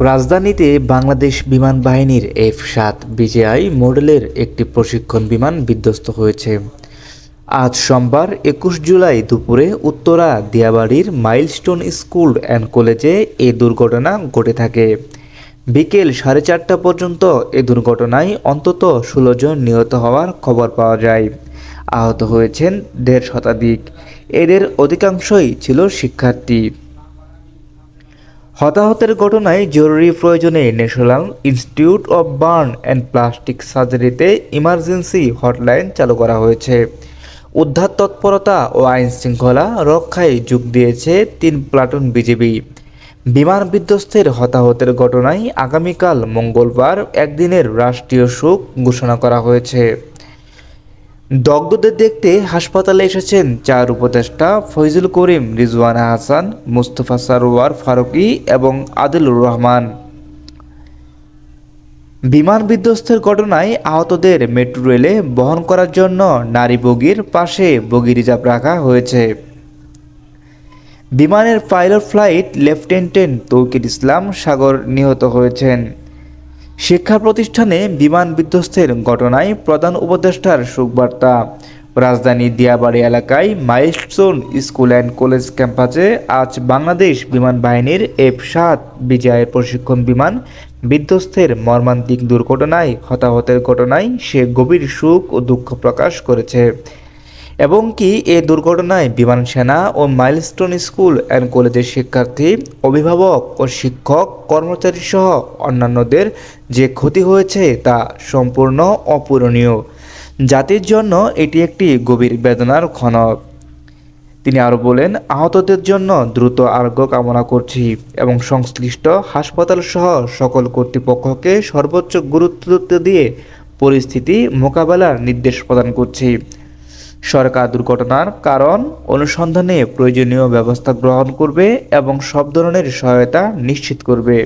রাজধানীতে বাংলাদেশ বিমান বাহিনীর এফ সাত বিজেআই মডেলের একটি প্রশিক্ষণ বিমান বিধ্বস্ত হয়েছে। আজ সোমবার, একুশ জুলাই দুপুরে উত্তরা দিয়াবাড়ির মাইলস্টোন স্কুল অ্যান্ড কলেজে এ দুর্ঘটনা ঘটে থাকে। বিকেল সাড়ে চারটা পর্যন্ত এ দুর্ঘটনায় অন্তত ষোলো জন নিহত হওয়ার খবর পাওয়া যায়। আহত হয়েছেন দেড় শতাধিক। এদের অধিকাংশই ছিল শিক্ষার্থী। হতাহতের ঘটনায় জরুরি প্রয়োজনে National Institute of Burn and Plastic সার্জারিতে emergency hotline চালু করা হয়েছে। উদ্ধার তৎপরতা ও আইন শৃঙ্খলা রক্ষায় যোগ দিয়েছে তিন প্লাটুন বিজিবি। বিমান বিধ্বস্তের হতাহতের ঘটনায় আগামীকাল মঙ্গলবার একদিনের রাষ্ট্রীয় শোক ঘোষণা করা হয়েছে। দগ্ধদের দেখতে হাসপাতালে এসেছেন চার উপদেষ্টা ফৈজুল করিম, রিজওয়ানা হাসান, মুস্তফা সারোয়ার ফারুকী এবং আদিলুর রহমান। বিমান বিধ্বস্তের ঘটনায় আহতদের মেট্রো রেলে বহন করার জন্য নারী বগির পাশে বগি রিজার্ভ রাখা হয়েছে। বিমানের pilot flight lieutenant Tauqir Islam Sagar নিহত হয়েছেন। শিক্ষা প্রতিষ্ঠানে বিমান বিধ্বস্তের ঘটনায় প্রধান উপদেষ্টার শোকবার্তা। রাজধানী দিয়াবাড়ি এলাকায় মাইলস্টোন স্কুল অ্যান্ড কলেজ ক্যাম্পাসে আজ বাংলাদেশ বিমান বাহিনীর এফ সাত বিজয়ের প্রশিক্ষণ বিমান বিধ্বস্তের মর্মান্তিক দুর্ঘটনায় হতাহতের ঘটনায় সে গভীর সুখ ও দুঃখ প্রকাশ করেছে। এবং কি এ দুর্ঘটনায় বিমান সেনা ও মাইলস্টোন স্কুল অ্যান্ড কলেজের শিক্ষার্থী, অভিভাবক ও শিক্ষক কর্মচারী সহ অন্যান্যদের যে ক্ষতি হয়েছে তা সম্পূর্ণ অপূরণীয়। জাতির জন্য এটি একটি গভীর বেদনার ক্ষণক তিনি আরও বলেন, আহতদের জন্য দ্রুত আরোগ্য কামনা করছি এবং সংশ্লিষ্ট হাসপাতাল সহ সকল কর্তৃপক্ষকে সর্বোচ্চ গুরুত্ব দিয়ে পরিস্থিতি মোকাবেলার নির্দেশ প্রদান করছি। সরকার দুর্ঘটনার কারণ অনুসন্ধানে প্রয়োজনীয় ব্যবস্থা গ্রহণ করবে এবং সব ধরনের সহায়তা নিশ্চিত করবে।